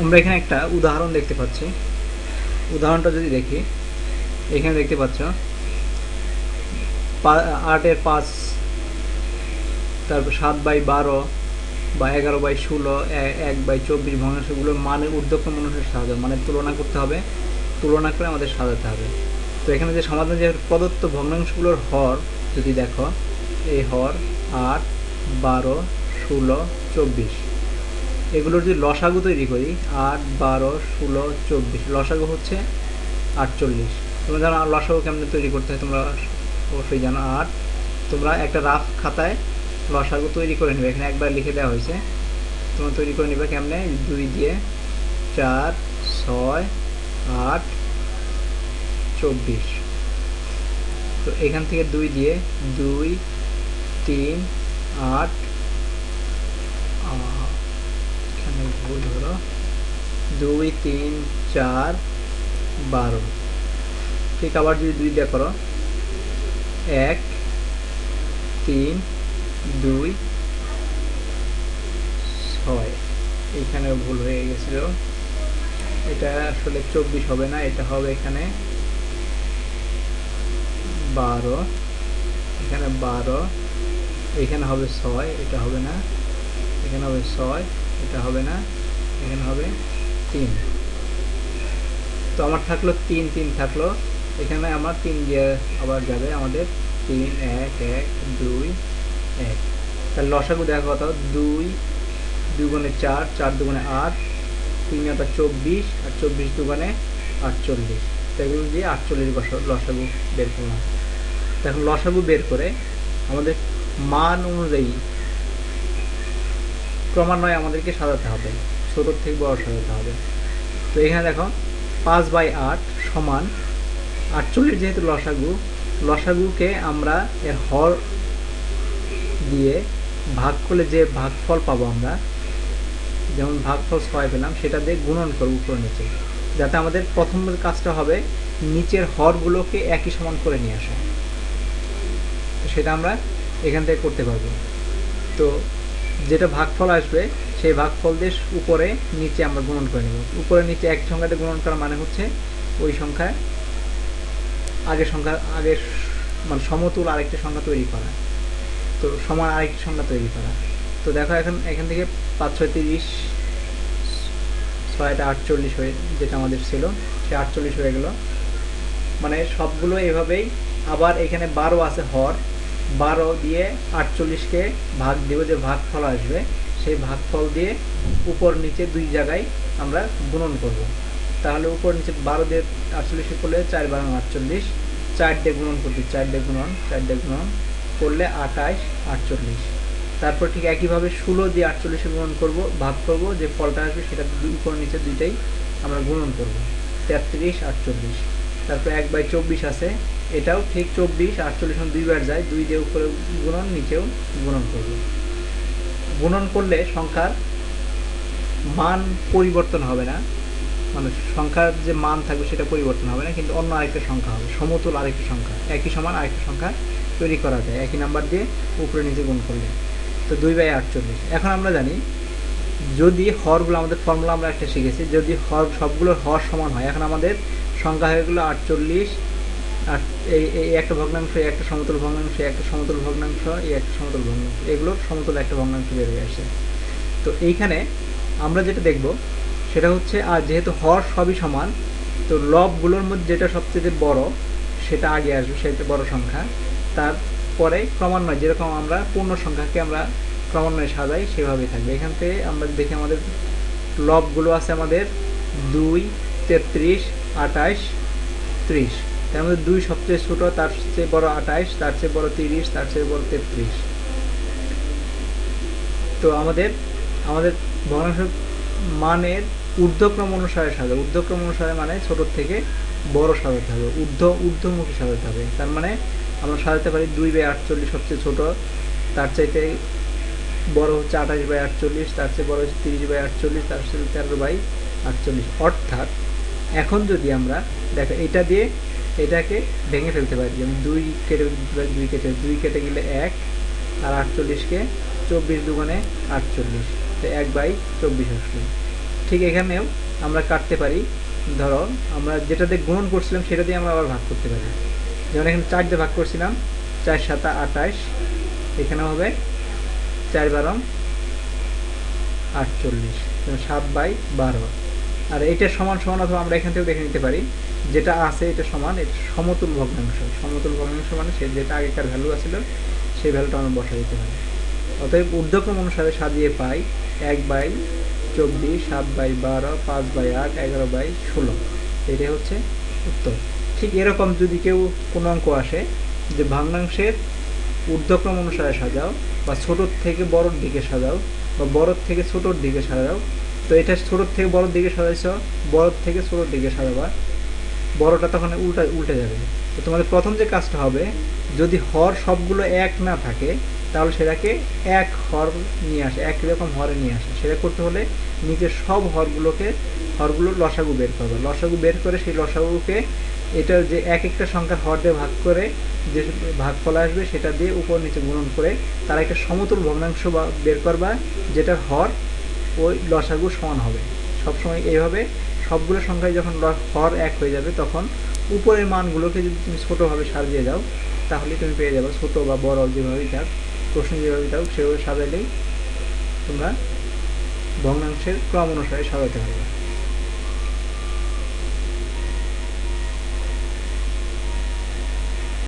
আমরা এখানে একটা উদাহরণ দেখতে পাচ্ছি। উদাহরণটা যদি দেখি, এখানে দেখতে পাচ্ছ আটের পাঁচ, তারপর সাত বাই বারো, বা এগারো বাই ষোলো এক বাই চব্বিশ ভগ্নাংশগুলোর মানে ঊর্ধ্বক্রম মানুষের হবে মানে তুলনা করতে হবে, তুলনা করে আমাদের সাজাতে হবে। তো এখানে যে সমাধান যে প্রদত্ত ভগ্নাংশগুলোর হর যদি দেখো, এই হর আট, বারো, ষোলো, চব্বিশ। এগুলোর যদি লসাগু তৈরি করি, আট, বারো, ষোলো, চব্বিশ, লসাগু হচ্ছে আটচল্লিশ। তোমরা জানো লসাগু কেমনে তৈরি করতে হয়? তোমরা অবশ্যই জানো। আট, তোমরা একটা রাফ খাতায় লসাগু তৈরি করে নেবে। এখানে একবার লিখে দেওয়া হয়েছে। তোমরা তৈরি করে নেবে কেমনে? দুই দিয়ে চার, ছয়, আট, চব্বিশ। তো এখান থেকে দুই দিয়ে দুই, তিন, আট আহ, এখানে ভুল হলো দুই, তিন, চার, বারো। ঠিক আবার যদি দুই দিয়ে করো, এক, তিন, দুই, ছয়। এইখানে ভুল হয়ে গেছিল। এটা আসলে চব্বিশ হবে না, এটা হবে এখানে বারো। এখানে বারো, এখানে হবে ছয়, এটা হবে না এখানে হবে ছয়, এটা হবে না, এখানে হবে তিন। তো আমার থাকল তিন তিন থাকল, এখানে আমার তিন দিয়ে আবার যাবে, আমাদের তিন, এক এক, দুই, এক। তাহলে লসাগু দেখা কত? দুই, দুগুণে চার চার দুগুণে আট, তিন আটা চব্বিশ, আর চব্বিশ দুগুণে আটচল্লিশ। এগুলো দিয়ে আটচল্লিশ বছর লসাগু বের করলাম। তো এখন লসাগু বের করে আমাদের মান অনুযায়ী ক্রমান্বয়ে আমাদেরকে সাজাতে হবে ছোটোর থেকে বড় সাজাতে হবে। তো এখানে দেখো, পাঁচ বাই আট সমান আটচল্লিশ যেহেতু লসাগু, লসাগুকে আমরা এর হর দিয়ে ভাগ করলে যে ভাগফল পাবো আমরা, যেমন ভাগফল ছয় পেলাম, সেটা দিয়ে গুণন করব উপরে নিচে, যাতে আমাদের প্রথম কাজটা হবে নিচের হরগুলোকে একই সমান করে নিয়ে আসা। তো সেটা আমরা এখান থেকে করতে পারব। তো যেটা ভাগফল আসবে, সেই ভাগফল দিয়ে উপরে, নিচে আমরা গুণন করে নেব। উপরে, নিচে এক সংখ্যাতে গুণন করা মানে হচ্ছে ওই সংখ্যায় আগের সংখ্যা আগের মানে সমতুল আরেকটা সংখ্যা তৈরি করা। তো সমান আরেকটি সংখ্যা তৈরি করা। তো দেখো এখন, এখান থেকে পাঁচ, ছয়, তিরিশ, ছয়টা আটচল্লিশ হয়ে, যেটা আমাদের ছিল, সে আটচল্লিশ হয়ে গেল। মানে সবগুলো এভাবেই আবার এখানে বারো আছে হর বারো দিয়ে আটচল্লিশকে ভাগ দেবো যে ভাগফল আসবে, সেই ভাগফল দিয়ে উপর নিচে দুই জায়গায় আমরা গুণন করব। তাহলে উপর নিচে বারো দিয়ে আটচল্লিশে করলে চার বারো আটচল্লিশ, চার দিয়ে গুণন করতে চার দিয়ে গুণন, চার দিয়ে গুণন করলে আটাইশ আটচল্লিশ। তারপর ঠিক একইভাবে ষোলো দিয়ে আটচল্লিশে গুণন করব, ভাগ করব, যে ফলটা আসবে সেটা উপর নিচে দুইটাই আমরা গুণন করব। তেত্রিশ, আটচল্লিশ। তারপর এক বাই চব্বিশ আছে এটাও ঠিক চব্বিশ, আটচল্লিশ দুইবার যায়, দুই দিয়ে উপরে গুণন, নিচেও গুণন করব। গুণন করলে সংখ্যার মান পরিবর্তন হবে না। মানে সংখ্যার যে মান থাকবে সেটা পরিবর্তন হবে না, কিন্তু অন্য আরেকটা সংখ্যা হবে, সমতুল আরেকটা সংখ্যা। একই সমান আরেকটা সংখ্যা তৈরি করা যায়, একই নাম্বার দিয়ে উপরে নিচে গুণ করলে। তো দুই বাই আটচল্লিশ। এখন আমরা জানি, যদি হরগুলো আমাদের ফর্মুলা আমরা একটা শিখেছি, যদি হর সবগুলোর হর সমান হয়, এখন আমাদের সংখ্যা হয়ে গেলো আটচল্লিশ আর এই এই একটা ভগ্নাংশ, এই একটা সমতল ভগ্নাংশ একটা সমতল ভগ্নাংশ, এই একটা সমতল ভগ্নাংশ এগুলোর সমতল একটা ভগ্নাংশ বের হয়ে আসে। তো এইখানে আমরা যেটা দেখব, সেটা হচ্ছে, আর যেহেতু হর সবই সমান, তো লবগুলোর মধ্যে যেটা সবচেয়ে বড়, সেটা আগে আসবে, সেটা বড় সংখ্যা। তারপরে ক্রমান্বয়ে, যেরকম আমরা পূর্ণ সংখ্যাকে আমরা ক্রমান্বয়ে সাজাই, সেভাবেই থাকবে। এখান থেকে আমরা দেখি আমাদের লবগুলো আছে আমাদের দুই, তেত্রিশ, আঠাশ, ত্রিশ। তার মধ্যে দুই সবচেয়ে ছোট, তার চেয়ে বড় আঠাইশ, তার চেয়ে বড় তিরিশ, তার চেয়ে বড় তেত্রিশ। তো আমাদের আমাদের ভগ্নাংশ মানের ঊর্ধ্বক্রম অনুসারে সাজা ঊর্ধ্বক্রম অনুসারে মানে ছোট থেকে বড় সাজাতে হবে। ঊর্ধ্ব, ঊর্ধ্বমুখী সাজাতে হবে। তার মানে আমরা সাজাতে পারি দুই বাই আটচল্লিশ সবচেয়ে ছোট, তার চাইতে বড় হচ্ছে আঠাশ বাই আটচল্লিশ, তার চেয়ে বড় হচ্ছে তিরিশ বাই আটচল্লিশ, তার চেয়ে তেরো বাই আটচল্লিশ। অর্থাৎ এখন যদি আমরা, দেখো, এটা দিয়ে এটাকে ভেঙে ফেলতে পারি। যেমন দুই কেটে দুই কেটে দুই কেটে গেলে এক, আর আটচল্লিশকে চব্বিশ দুগুণে আটচল্লিশ। তো এক বাই চব্বিশ আসলো। ঠিক এখানেও আমরা কাটতে পারি। ধরো, আমরা যেটা দিয়ে করছিলাম, সেটা দিয়ে আমরা আবার ভাগ করতে পারি। যেমন এখানে চার দিয়ে ভাগ করছিলাম, চার সাতা আঠাশ এখানে হবে চার বারো, আটচল্লিশ। সাত বাই বারো। আর এটা সমান সমান অথবা আমরা এখান থেকে দেখে নিতে পারি। যেটা আছে এটা সমান, এটা সমতুল ভগ্নাংশ। সমতুল ভগ্নাংশ মানে সে যেটা আগেকার ভ্যালু আছিল, সেই ভ্যালুটা আমরা বসা দিতে পারি। অতএব ঊর্ধ্বক্রম অনুসারে সাজিয়ে পাই এক বাই চব্বিশ, সাত বাই বারো, পাঁচ বাই আট, এগারো বাই ষোলো। এটাই হচ্ছে উত্তর। ঠিক এরকম যদি কেউ কোনো অঙ্ক আসে, যে ভগ্নাংশের ঊর্ধ্বক্রম অনুসারে সাজাও, বা ছোটোর থেকে বড়োর দিকে সাজাও, বা বড়োর থেকে ছোটোর দিকে সাজাও, তো এটা ছোটোর থেকে বড়োর দিকে সাজাইছ, বড়োর থেকে ছোটোর দিকে সাজাবা বড়টা তখন উল্টা, উল্টে যাবে। তো তোমাদের প্রথম যে কাজটা হবে, যদি হর সবগুলো এক না থাকে, তাহলে সেটাকে এক হর নিয়ে আসে একই রকম হরে নিয়ে আসে। সেটা করতে হলে নিচের সব হরগুলোকে, হরগুলোর লসাগু বের করবে। লসাগু বের করে সেই লসাগুকে এটা যে এক একটা সংখ্যার হর দিয়ে ভাগ করে যে ভাগ ভাগফল আসবে, সেটা দিয়ে উপর নিচে গুণন করে তার একটা সমতুল ভগ্নাংশ বা বের করবা, যেটার হর ওই লসাগু সমান হবে। সবসময় এইভাবে সবগুলো সংখ্যায় যখন হর এক হয়ে যাবে, তখন উপরের মানগুলোকে যদি তুমি ছোটোভাবে সাজিয়ে দাও, তাহলে তুমি পেয়ে যাবে ছোটো বা বড় যেভাবেই থাক, প্রশ্ন যেভাবেই থাক সেভাবে সাজাইলেই তোমরা ভগ্নাংশের ক্রম অনুসারে সাজাতে পারবে।